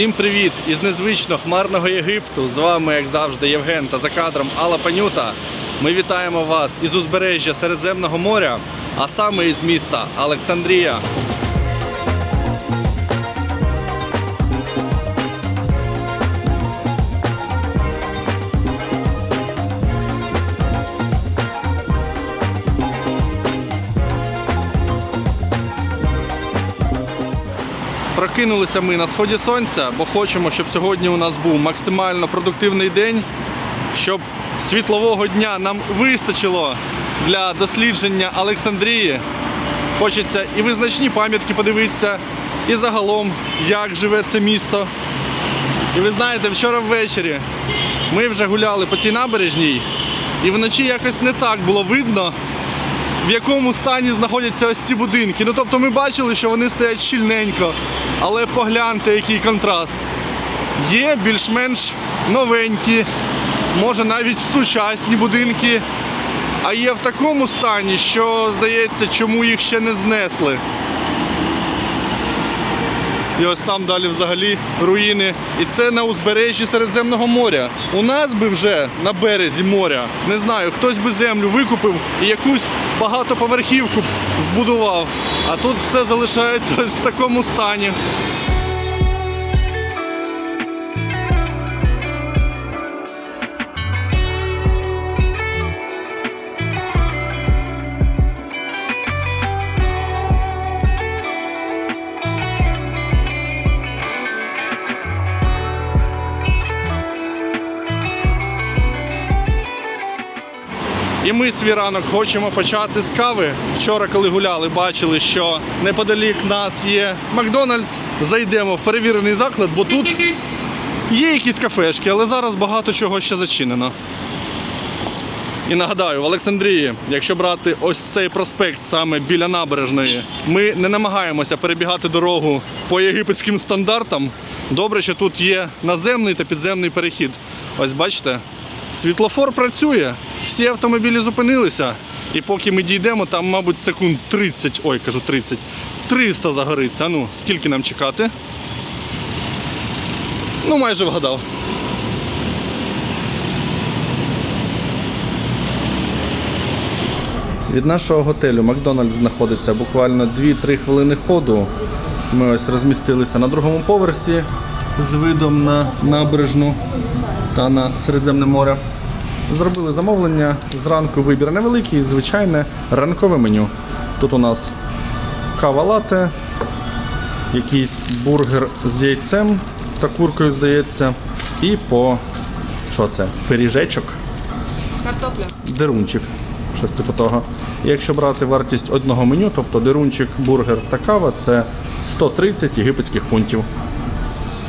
Всім привіт із незвично хмарного Єгипту. З вами, як завжди, Євген та за кадром Алла Панюта. Ми вітаємо вас із узбережжя Середземного моря, а саме із міста Олександрія. Прокинулися ми на сході сонця, бо хочемо, щоб сьогодні у нас був максимально продуктивний день, щоб світлового дня нам вистачило для дослідження Олександрії. Хочеться і визначні пам'ятки подивитися, і загалом, як живе це місто. І ви знаєте, вчора ввечері ми вже гуляли по цій набережній, і вночі якось не так було видно, в якому стані знаходяться ось ці будинки. Ну тобто ми бачили, що вони стоять щільненько, але погляньте, який контраст. Є більш-менш новенькі, може навіть сучасні будинки, а є в такому стані, що здається, чому їх ще не знесли. І ось там далі взагалі руїни. І це на узбережжі Середземного моря. У нас би вже на березі моря, не знаю, хтось би землю викупив і якусь багатоповерхівку збудував. А тут все залишається ось в такому стані. Ми свій ранок хочемо почати з кави. Вчора, коли гуляли, бачили, що неподалік нас є Макдональдс. Зайдемо в перевірений заклад, бо тут є якісь кафешки, але зараз багато чого ще зачинено. І нагадаю, в Олександрії, якщо брати ось цей проспект саме біля набережної, ми не намагаємося перебігати дорогу по єгипетським стандартам. Добре, що тут є наземний та підземний перехід. Ось бачите, світлофор працює, всі автомобілі зупинилися. І поки ми дійдемо, там, мабуть, секунд 30, ой, кажу 30, 300 загориться. Ну, скільки нам чекати? Ну, майже вгадав. Від нашого готелю Макдональдс знаходиться буквально 2-3 хвилини ходу. Ми ось розмістилися на другому поверсі з видом на набережну та на Середземне море. Зробили замовлення. Зранку вибір невеликий, звичайне ранкове меню. Тут у нас кава лате, якийсь бургер з яйцем та куркою, здається, і по що це? Пиріжечок Картопля. дерунчик, щось типу того. Якщо брати вартість одного меню, тобто дерунчик, бургер та кава, це 130 єгипетських фунтів.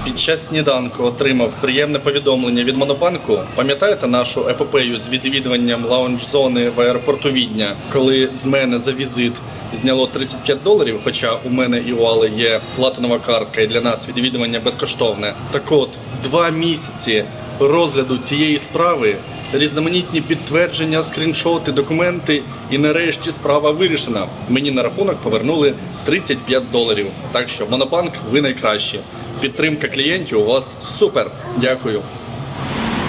Під час сніданку отримав приємне повідомлення від Монобанку. Пам'ятаєте нашу епопею з відвідуванням лаунж-зони в аеропорту Відня, коли з мене за візит зняло 35 доларів, хоча у мене і у Али є платинова картка, і для нас відвідування безкоштовне. Так от, два місяці розгляду цієї справи, різноманітні підтвердження, скріншоти, документи, і нарешті справа вирішена. Мені на рахунок повернули 35 доларів. Так що Монобанк, ви найкращі. Підтримка клієнтів у вас супер. Дякую.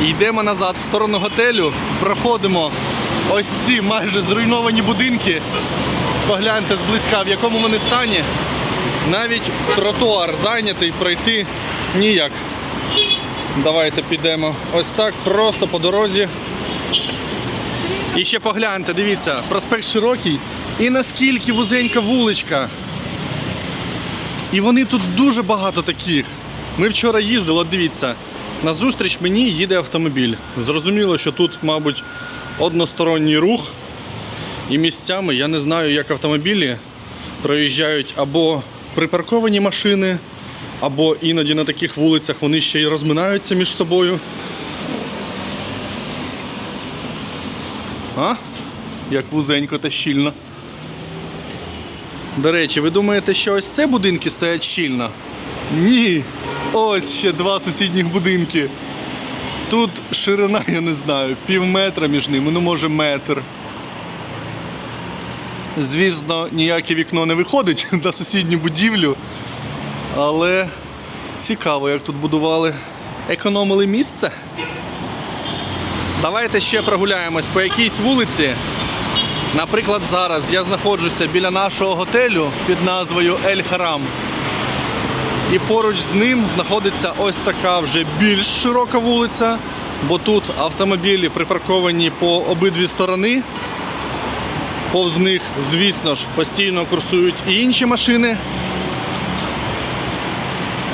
Йдемо назад в сторону готелю, проходимо ось ці майже зруйновані будинки. Погляньте зблизька, в якому вони стані. Навіть тротуар зайнятий, пройти ніяк. Давайте підемо ось так, просто по дорозі. І ще погляньте, дивіться, проспект широкий і наскільки вузенька вуличка. І вони тут дуже багато таких. Ми вчора їздили, от дивіться, назустріч мені їде автомобіль. Зрозуміло, що тут, мабуть, односторонній рух. І місцями я не знаю, як автомобілі проїжджають або припарковані машини, або іноді на таких вулицях вони ще й розминаються між собою. А? Як вузенько та щільно. До речі, ви думаєте, що ось це будинки стоять щільно? Ні. Ось ще два сусідніх будинки. Тут ширина, я не знаю, пів метра між ними, ну може метр. Звісно, ніяке вікно не виходить на сусідню будівлю, але Цікаво, як тут будували. Економили місце. Давайте ще прогуляємось по якійсь вулиці. Наприклад, зараз я знаходжуся біля нашого готелю під назвою Ель Харам. І поруч з ним знаходиться ось така вже більш широка вулиця, бо тут автомобілі припарковані по обидві сторони. Повз них, звісно ж, постійно курсують і інші машини.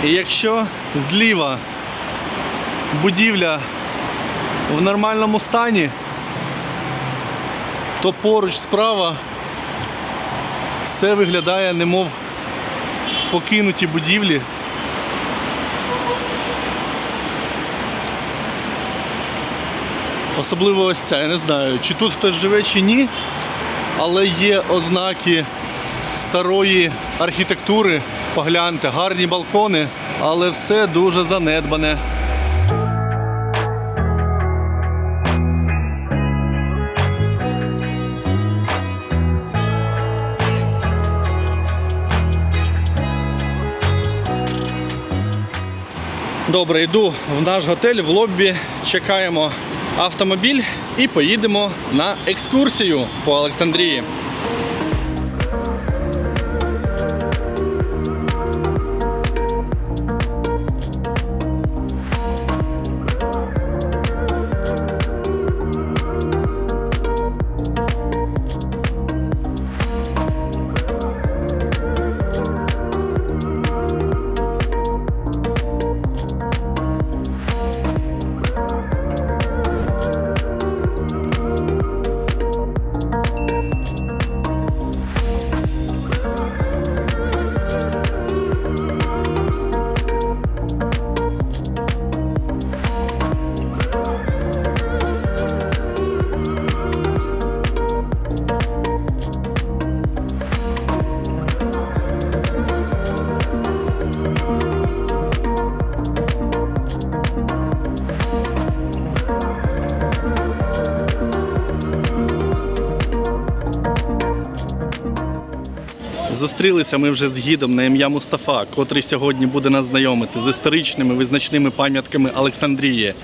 І якщо зліва будівля в нормальному стані, то поруч справа все виглядає немов покинуті будівлі. Особливо ось ця, я не знаю, чи тут хтось живе, чи ні, але є ознаки старої архітектури. Погляньте, гарні балкони, але все дуже занедбане. Добре, йду в наш готель в лоббі, чекаємо автомобіль і поїдемо на екскурсію по Олександрії. Зустрілися ми вже з гідом на ім'я Мустафа, котрий сьогодні буде нас знайомити з історичними визначними пам'ятками Олександрії.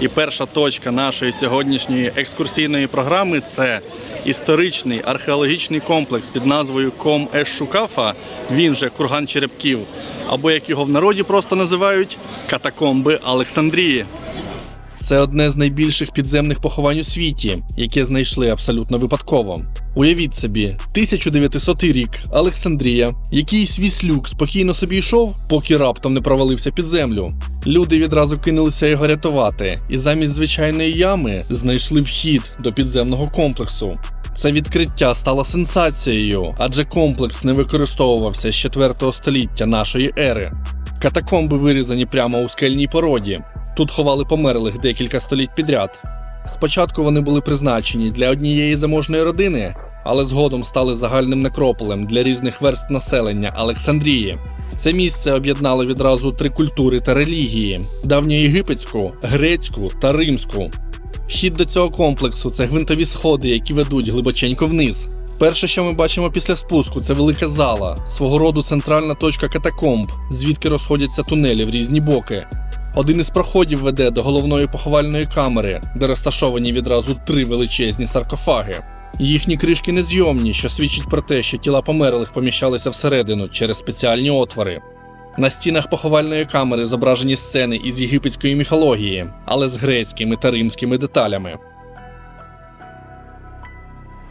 І перша точка нашої сьогоднішньої екскурсійної програми це історичний археологічний комплекс під назвою Ком Еш Шукафа, він же Курган Черепків, або як його в народі просто називають Катакомби Олександрії. Це одне з найбільших підземних поховань у світі, яке знайшли абсолютно випадково. Уявіть собі, 1900 рік, Олександрія, якийсь віслюк спокійно собі йшов, поки раптом не провалився під землю. Люди відразу кинулися його рятувати, і замість звичайної ями знайшли вхід до підземного комплексу. Це відкриття стало сенсацією, адже комплекс не використовувався з 4 століття нашої ери. Катакомби вирізані прямо у скельній породі. Тут ховали померлих декілька століть підряд. Спочатку вони були призначені для однієї заможної родини, але згодом стали загальним некрополем для різних верств населення Олександрії. Це місце об'єднало відразу три культури та релігії: давньоєгипетську, грецьку та римську. Вхід до цього комплексу це гвинтові сходи, які ведуть глибоченько вниз. Перше, що ми бачимо після спуску, це велика зала, свого роду центральна точка катакомб, звідки розходяться тунелі в різні боки. Один із проходів веде до головної поховальної камери, де розташовані відразу три величезні саркофаги. Їхні кришки незйомні, що свідчить про те, що тіла померлих поміщалися всередину через спеціальні отвори. На стінах поховальної камери зображені сцени із єгипетської міфології, але з грецькими та римськими деталями.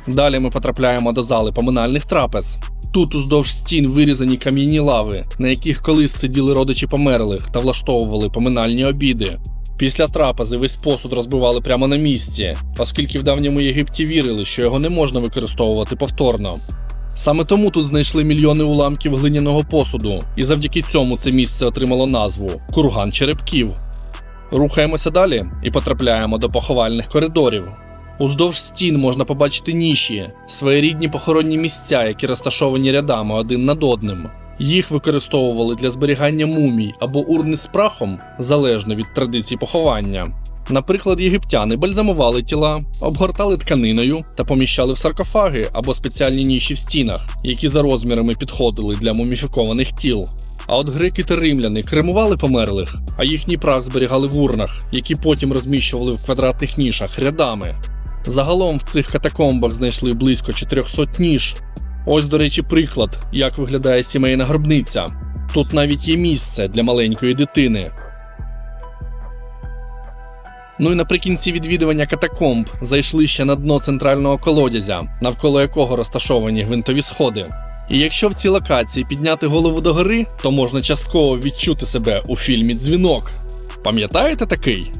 Далі ми потрапляємо до зали поминальних трапез. Тут уздовж стін вирізані кам'яні лави, на яких колись сиділи родичі померлих та влаштовували поминальні обіди. Після трапези весь посуд розбивали прямо на місці, оскільки в давньому Єгипті вірили, що його не можна використовувати повторно. Саме тому тут знайшли мільйони уламків глиняного посуду, і завдяки цьому це місце отримало назву Курган Черепків. Рухаємося далі і потрапляємо до поховальних коридорів. Уздовж стін можна побачити ніші, своєрідні похоронні місця, які розташовані рядами один над одним. Їх використовували для зберігання мумій або урни з прахом залежно від традицій поховання. Наприклад, єгиптяни бальзамували тіла, обгортали тканиною та поміщали в саркофаги або спеціальні ніші в стінах, які за розмірами підходили для муміфікованих тіл. А от греки та римляни кремували померлих, а їхній прах зберігали в урнах, які потім розміщували в квадратних нішах рядами. Загалом в цих катакомбах знайшли близько 400 ніж. Ось, до речі, приклад, як виглядає сімейна гробниця. Тут навіть є місце для маленької дитини. Ну і наприкінці відвідування катакомб зайшли ще на дно центрального колодязя, навколо якого розташовані гвинтові сходи. І якщо в цій локації підняти голову догори, то можна частково відчути себе у фільмі Дзвінок. Пам'ятаєте такий?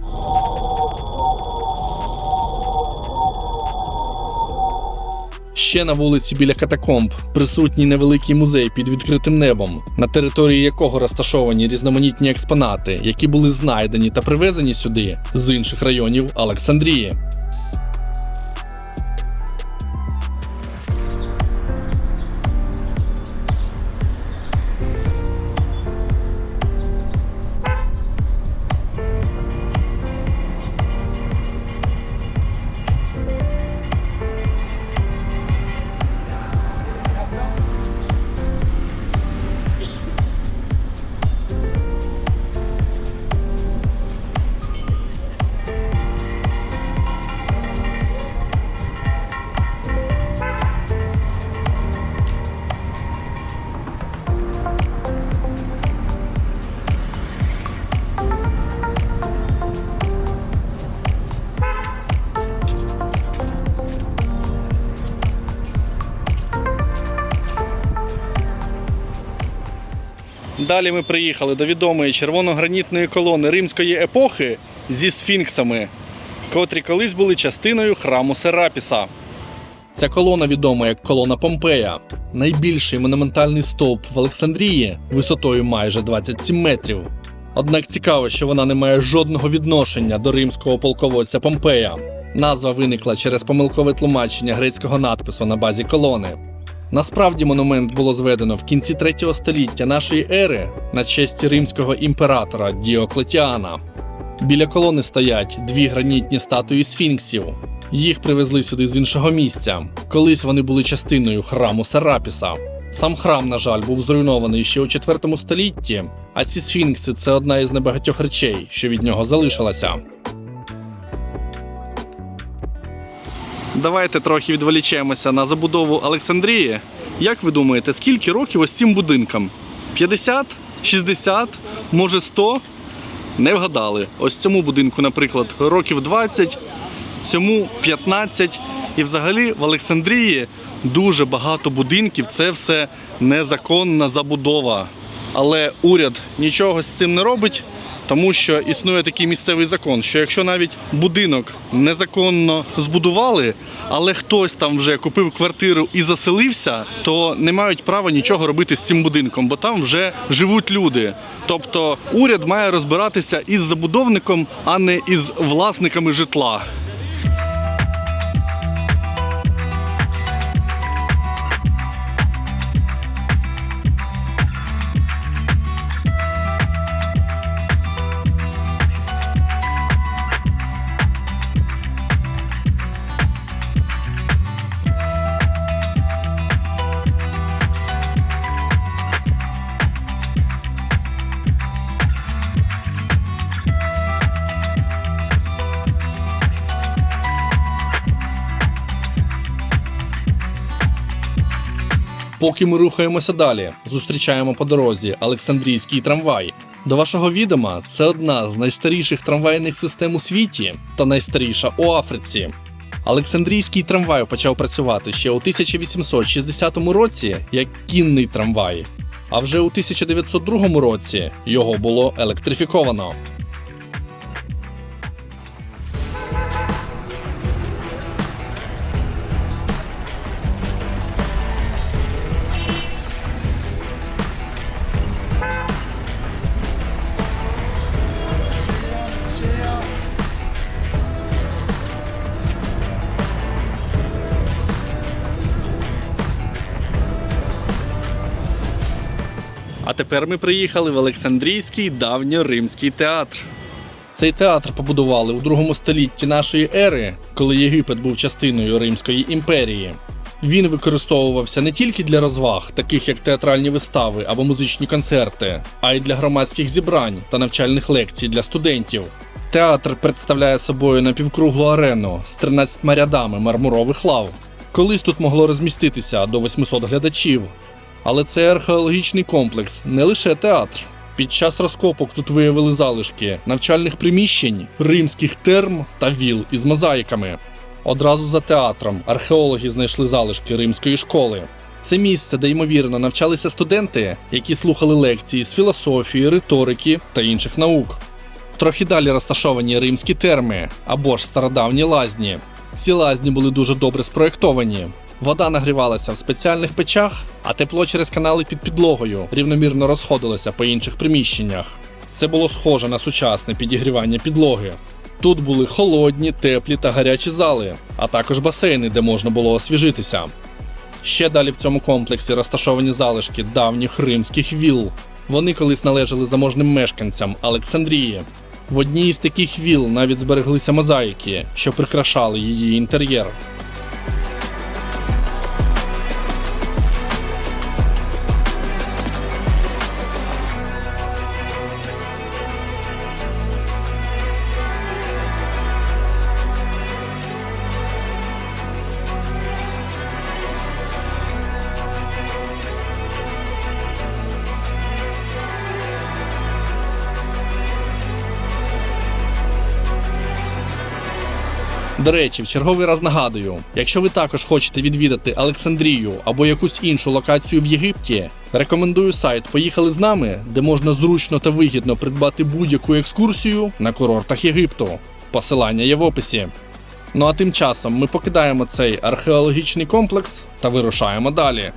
Ще на вулиці біля катакомб присутній невеликий музей під відкритим небом, на території якого розташовані різноманітні експонати, які були знайдені та привезені сюди з інших районів Олександрії. Далі ми приїхали до відомої червоногранітної колони римської епохи зі сфінксами, котрі колись були частиною храму Серапіса. Ця колона відома як колона Помпея, найбільший монументальний стовп в Олександрії висотою майже 27 метрів. Однак цікаво, що вона не має жодного відношення до римського полководця Помпея. Назва виникла через помилкове тлумачення грецького надпису на базі колони. Насправді монумент було зведено в кінці 3 століття нашої ери на честь римського імператора Діоклетіана. Біля колони стоять дві гранітні статуї сфінксів. Їх привезли сюди з іншого місця. Колись вони були частиною храму Серапіса. Сам храм, на жаль, був зруйнований ще у 4 столітті, а ці сфінкси це одна із небагатьох речей, що від нього залишилася. Давайте трохи відволічемося на забудову Олександрії. Як ви думаєте, скільки років ось цим будинкам? 50? 60? Може 100? Не вгадали. Ось цьому будинку, наприклад, років 20, цьому 15. І взагалі в Олександрії дуже багато будинків. Це все незаконна забудова. Але уряд нічого з цим не робить, тому що існує такий місцевий закон, що якщо навіть будинок незаконно збудували, але хтось там вже купив квартиру і заселився, то не мають права нічого робити з цим будинком, бо там вже живуть люди. Тобто уряд має розбиратися із забудовником, а не із власниками житла. Поки ми рухаємося далі, зустрічаємо по дорозі Олександрійський трамвай. До вашого відома, це одна з найстаріших трамвайних систем у світі та найстаріша у Африці. Олександрійський трамвай почав працювати ще у 1860 році як кінний трамвай, а вже у 1902 році його було електрифіковано. Тепер ми приїхали в Олександрійський давньоримський театр. Цей театр побудували у другому столітті нашої ери, коли Єгипет був частиною Римської імперії. Він використовувався не тільки для розваг, таких як театральні вистави або музичні концерти, а й для громадських зібрань та навчальних лекцій для студентів. Театр представляє собою напівкруглу арену з 13 рядами мармурових лав. Колись тут могло розміститися до 800 глядачів. Але цей археологічний комплекс не лише театр. Під час розкопок тут виявили залишки навчальних приміщень, римських терм та віл із мозаїками. Одразу за театром археологи знайшли залишки римської школи. Це місце, де ймовірно навчалися студенти, які слухали лекції з філософії, риторики та інших наук. Трохи далі розташовані римські терми або ж стародавні лазні. Ці лазні були дуже добре спроєктовані. Вода нагрівалася в спеціальних печах, а тепло через канали під підлогою рівномірно розходилося по інших приміщеннях. Це було схоже на сучасне підігрівання підлоги. Тут були холодні, теплі та гарячі зали, а також басейни, де можна було освіжитися. Ще далі в цьому комплексі розташовані залишки давніх римських віл. Вони колись належали заможним мешканцям Олександрії. В одній із таких віл навіть збереглися мозаїки, що прикрашали її інтер'єр. До речі, в черговий раз нагадую: якщо ви також хочете відвідати Олександрію або якусь іншу локацію в Єгипті, рекомендую сайт Поїхали з нами, де можна зручно та вигідно придбати будь-яку екскурсію на курортах Єгипту. Посилання є в описі. Ну а тим часом ми покидаємо цей археологічний комплекс та вирушаємо далі.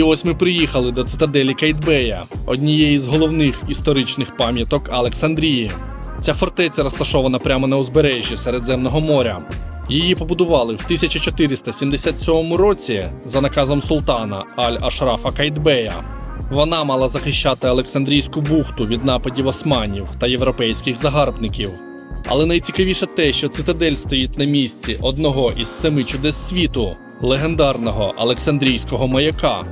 І ось ми приїхали до цитаделі Кайтбея, однієї з головних історичних пам'яток Олександрії. Ця фортеця розташована прямо на узбережжі Середземного моря. Її побудували в 1477 році за наказом султана Аль-Ашрафа Кайтбея. Вона мала захищати Олександрійську бухту від нападів османів та європейських загарбників. Але найцікавіше те, що цитадель стоїть на місці одного із семи чудес світу легендарного Олександрійського маяка.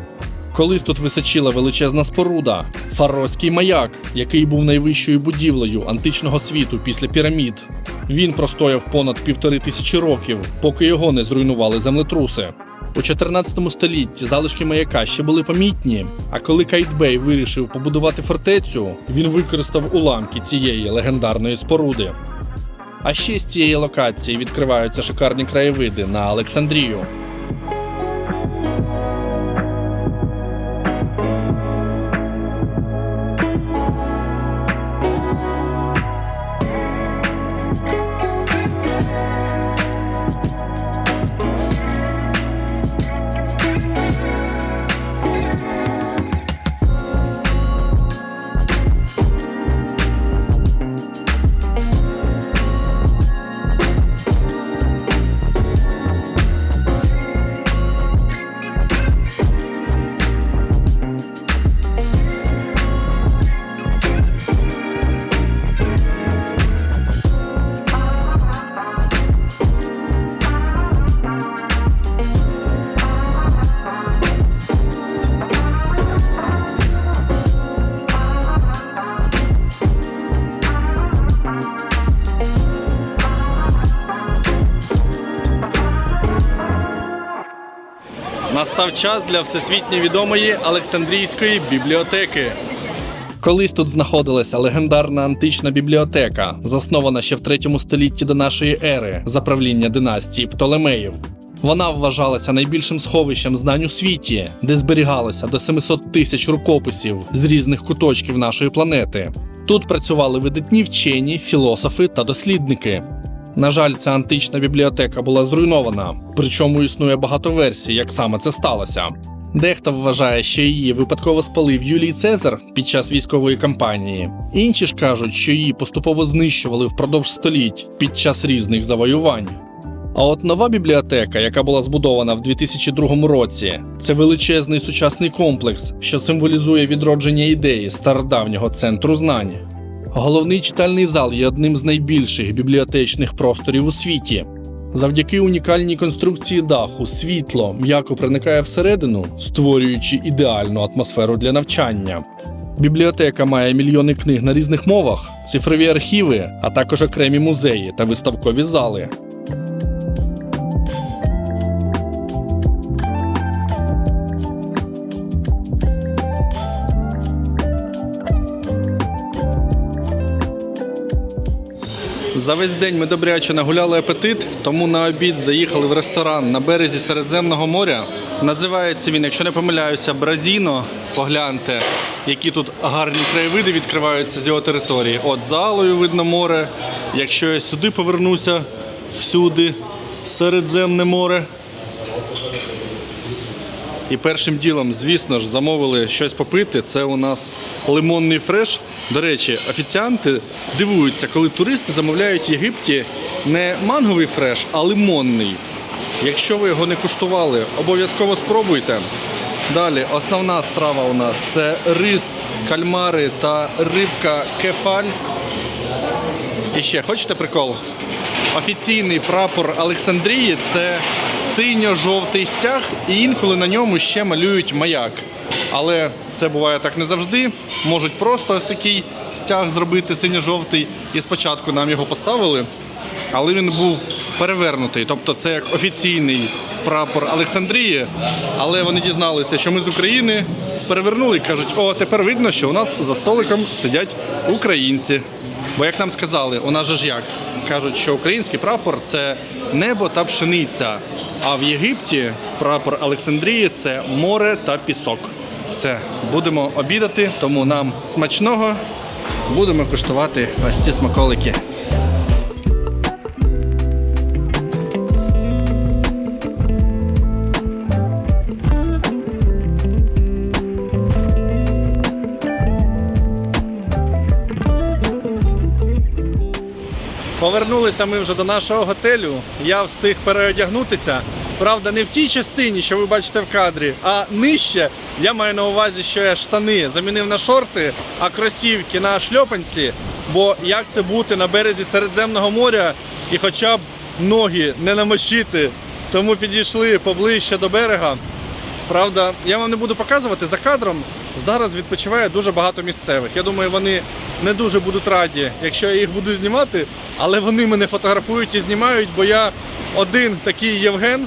Колись тут височила величезна споруда фароський маяк, який був найвищою будівлею античного світу після пірамід. Він простояв понад півтори тисячі років, поки його не зруйнували землетруси. У 14 столітті залишки маяка ще були помітні, а коли Кайтбей вирішив побудувати фортецю, він використав уламки цієї легендарної споруди. А ще з цієї локації відкриваються шикарні краєвиди на Олександрію. Настав час для всесвітньо відомої Олександрійської бібліотеки. Колись тут знаходилася легендарна антична бібліотека, заснована ще в 3 столітті до нашої ери за правління династії Птолемеїв. Вона вважалася найбільшим сховищем знань у світі, де зберігалося до 700 тисяч рукописів з різних куточків нашої планети. Тут працювали видатні вчені, філософи та дослідники. На жаль, ця антична бібліотека була зруйнована, причому існує багато версій, як саме це сталося. Дехто вважає, що її випадково спалив Юлій Цезар під час військової кампанії. Інші ж кажуть, що її поступово знищували впродовж століть під час різних завоювань. А от нова бібліотека, яка була збудована в 2002 році, це величезний сучасний комплекс, що символізує відродження ідеї стародавнього центру знань. Головний читальний зал є одним з найбільших бібліотечних просторів у світі. Завдяки унікальній конструкції даху світло м'яко проникає всередину, створюючи ідеальну атмосферу для навчання. Бібліотека має мільйони книг на різних мовах, цифрові архіви, а також окремі музеї та виставкові зали. За весь день ми добряче нагуляли апетит, тому на обід заїхали в ресторан на березі Середземного моря. Називається він, якщо не помиляюся, Бразіно. Погляньте, які тут гарні краєвиди відкриваються з його території. От за Алою видно море. Якщо я сюди повернуся, всюди Середземне море. І першим ділом, звісно ж, замовили щось попити. Це у нас лимонний фреш. До речі, офіціанти дивуються, коли туристи замовляють в Єгипті не манговий фреш, а лимонний. Якщо ви його не куштували, обов'язково спробуйте. Далі, основна страва у нас це рис, кальмари та рибка кефаль. І ще хочете прикол? Офіційний прапор Олександрії це синьо-жовтий стяг, і інколи на ньому ще малюють маяк. Але це буває так не завжди. Можуть просто ось такий стяг зробити синьо-жовтий. І спочатку нам його поставили, але він був перевернутий. Тобто це як офіційний прапор Олександрії. Але вони дізналися, що ми з України перевернули і кажуть, о, тепер видно, що у нас за столиком сидять українці. Бо як нам сказали, у нас же ж як кажуть, що український прапор це небо та пшениця. А в Єгипті прапор Олександрії це море та пісок. Все, будемо обідати, тому нам смачного будемо куштувати ось ці смаколики. Повернулися ми вже до нашого готелю. Я встиг переодягнутися. Правда, не в тій частині, що ви бачите в кадрі, а нижче. Я маю на увазі, що я штани замінив на шорти, а кросівки на шльопанці. Бо як це бути на березі Середземного моря і хоча б ноги не намочити, тому підійшли поближче до берега. Правда, я вам не буду показувати за кадром. Зараз відпочиває дуже багато місцевих. Я думаю, вони не дуже будуть раді, якщо я їх буду знімати, але вони мене фотографують і знімають, бо я один такий Євген.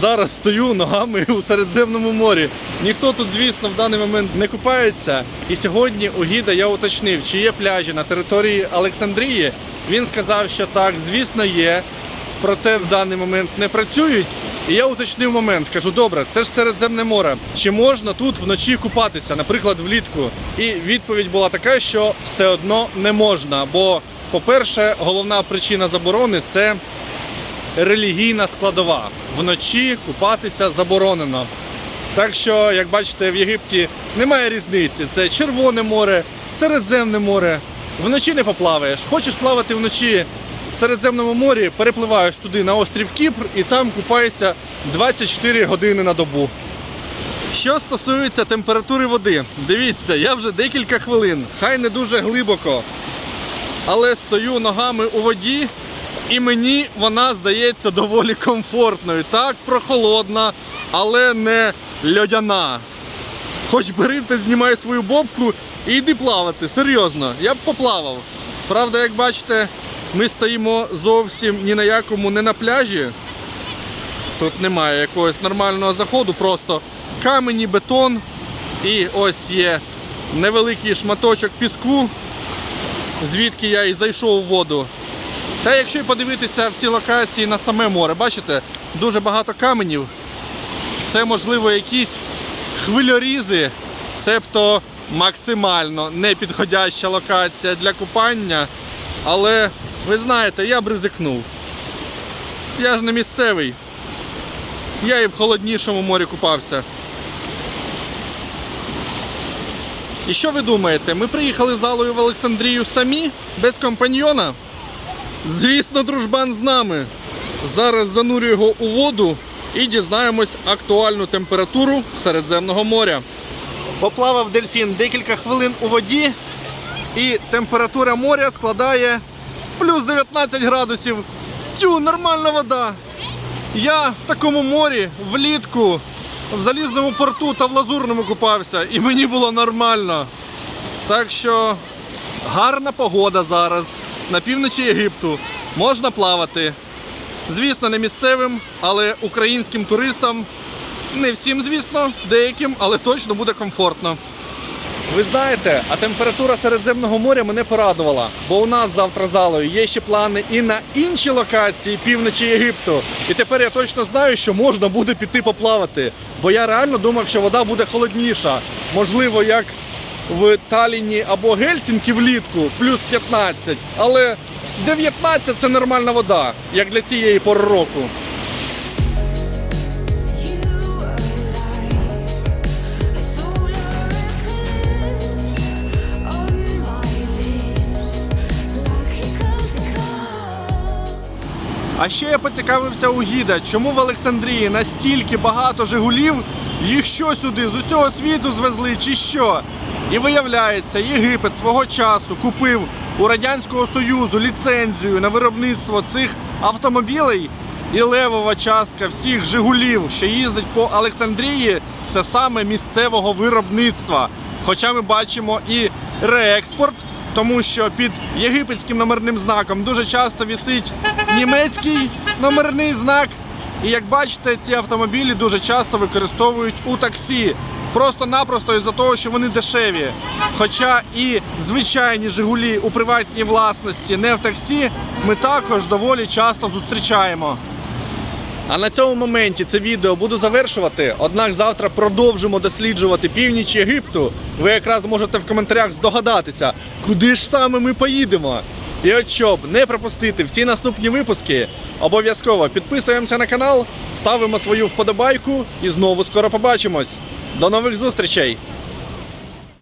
Зараз стою ногами у Середземному морі. Ніхто тут, звісно, в даний момент не купається. І сьогодні у гіда я уточнив, чи є пляжі на території Олександрії. Він сказав, що так, звісно, є. Проте в даний момент не працюють. І я уточнив момент, кажу, добре, це ж Середземне море. Чи можна тут вночі купатися, наприклад, влітку? І відповідь була така, що все одно не можна. Бо, по-перше, головна причина заборони це релігійна складова. Вночі купатися заборонено. Так що, як бачите, в Єгипті немає різниці. Це Червоне море, Середземне море. Вночі не поплаваєш. Хочеш плавати вночі Середземному морі, перепливаєш туди на острів Кіпр і там купаєшся 24 години на добу. Що стосується температури води, дивіться, я вже декілька хвилин, хай не дуже глибоко, але стою ногами у воді, і мені вона здається доволі комфортною. Так, прохолодна, але не льодяна. Хоч бери та знімай свою бобку і йди плавати. Серйозно, я б поплавав. Правда, як бачите, ми стоїмо зовсім ні на якому не на пляжі. Тут немає якогось нормального заходу, просто камені, бетон. І ось є невеликий шматочок піску, звідки я і зайшов у воду. Та якщо подивитися в цій локації на саме море, бачите, дуже багато каменів. Це можливо якісь хвильорізи, себто максимально непідходяща локація для купання. Але ви знаєте, я б ризикнув. Я ж не місцевий. Я і в холоднішому морі купався. І що ви думаєте? Ми приїхали залою в Олександрію самі, без компаньйона? Звісно, дружбан з нами. Зараз занурю його у воду і дізнаємось актуальну температуру Середземного моря. Поплавав дельфін декілька хвилин у воді, і температура моря складає плюс 19 градусів. Тю, нормальна вода. Я в такому морі влітку в залізному порту та в лазурному купався, і мені було нормально. Так що гарна погода зараз на півночі Єгипту. Можна плавати. Звісно, не місцевим, але українським туристам. Не всім, звісно, деяким, але точно буде комфортно. Ви знаєте, а температура Середземного моря мене порадувала, бо у нас завтра залою є ще плани і на інші локації півночі Єгипту. І тепер я точно знаю, що можна буде піти поплавати. Бо я реально думав, що вода буде холодніша. Можливо, як в Талліні або Гельсінкі влітку, плюс 15. Але 19 це нормальна вода, як для цієї пори року. А ще я поцікавився у гіда, чому в Олександрії настільки багато Жигулів, їх що сюди з усього світу звезли чи що? І виявляється, Єгипет свого часу купив у Радянського Союзу ліцензію на виробництво цих автомобілей. І левова частка всіх Жигулів, що їздить по Олександрії, це саме місцевого виробництва. Хоча ми бачимо і реекспорт, тому що під єгипетським номерним знаком дуже часто висить німецький номерний знак. І як бачите, ці автомобілі дуже часто використовують у таксі. Просто-напросто із-за того, що вони дешеві. Хоча і звичайні Жигулі у приватній власності, не в таксі, ми також доволі часто зустрічаємо. А на цьому моменті це відео буду завершувати. Однак завтра продовжимо досліджувати північ Єгипту. Ви якраз можете в коментарях здогадатися, куди ж саме ми поїдемо. І от щоб не пропустити всі наступні випуски, обов'язково підписуємося на канал, ставимо свою вподобайку і знову скоро побачимось. До нових зустрічей!